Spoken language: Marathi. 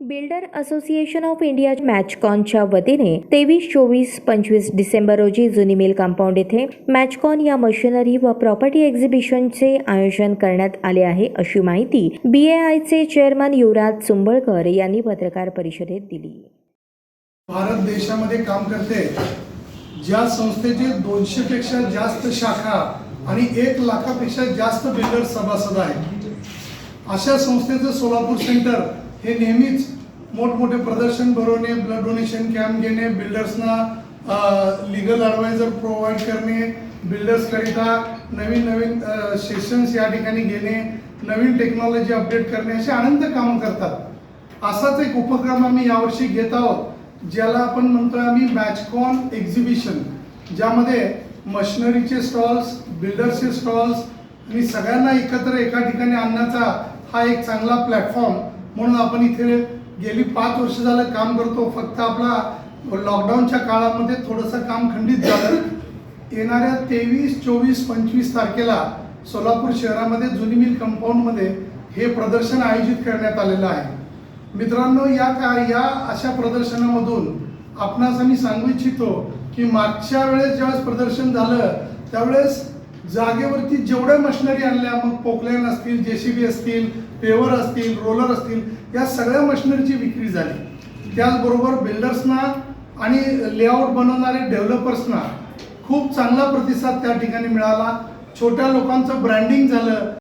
बिल्डर असोसिएशन ऑफ इंडिया मॅचकॉनच्या वतीने तेवीस चोवीस पंचवीस डिसेंबर रोजी जुनी मिल कंपाऊंड येथे मॅचकॉन या मशिनरी व प्रॉपर्टी एक्झिबिशनचे आयोजन करण्यात आले आहे अशी माहिती बीएआयचे चेअरमन युवराज चुंबळकर यांनी पत्रकार परिषदेत दिली. भारत देशामध्ये काम करते. ज्या संस्थेचे दोनशेपेक्षा जास्त शाखा आणि एक लाखापेक्षा जास्त बिल्डर सभासद आहेत. अशा संस्थेचं सोलापूर सेंटर हे नेहमीच मोठमोठे प्रदर्शन भरवणे ब्लड डोनेशन कॅम्प घेणे बिल्डर्सना लिगल ॲडवायझर प्रोव्हाइड करणे बिल्डर्सकरिता नवीन नवीन सेशन्स या ठिकाणी घेणे नवीन टेक्नॉलॉजी अपडेट करणे असे अनंत कामं करतात. असाच एक उपक्रम आम्ही यावर्षी घेत आहोत ज्याला आपण म्हणतोय आम्ही मॅचकॉन एक्झिबिशन ज्यामध्ये मशिनरीचे स्टॉल्स बिल्डर्सचे स्टॉल्स आणि सगळ्यांना एकत्र एका ठिकाणी आणण्याचा हा एक चांगला प्लॅटफॉर्म म्हणून आपण इथे गेली पाच वर्ष झालं काम करतो. फक्त आपला लॉकडाऊनच्या काळामध्ये थोडंसं काम खंडित झालं. येणाऱ्या तेवीस चोवीस पंचवीस तारखेला सोलापूर शहरामध्ये जुनी मिल कंपाऊंडमध्ये हे प्रदर्शन आयोजित करण्यात आलेलं आहे. मित्रांनो या का या अशा प्रदर्शनामधून आपणास आम्ही सांगू इच्छितो की मागच्या वेळेस ज्यावेळेस प्रदर्शन झालं त्यावेळेस जागेवरती जेवढ्या मशिनरी आणल्या मग पोकलॅन असतील जे सी बी असतील पेवर असतील रोलर असतील या सगळ्या मशिनरीची विक्री झाली. त्याचबरोबर बिल्डर्सना आणि लेआउट बनवणारे डेव्हलपर्सना खूप चांगला प्रतिसाद त्या ठिकाणी मिळाला. छोट्या लोकांचं ब्रँडिंग झालं.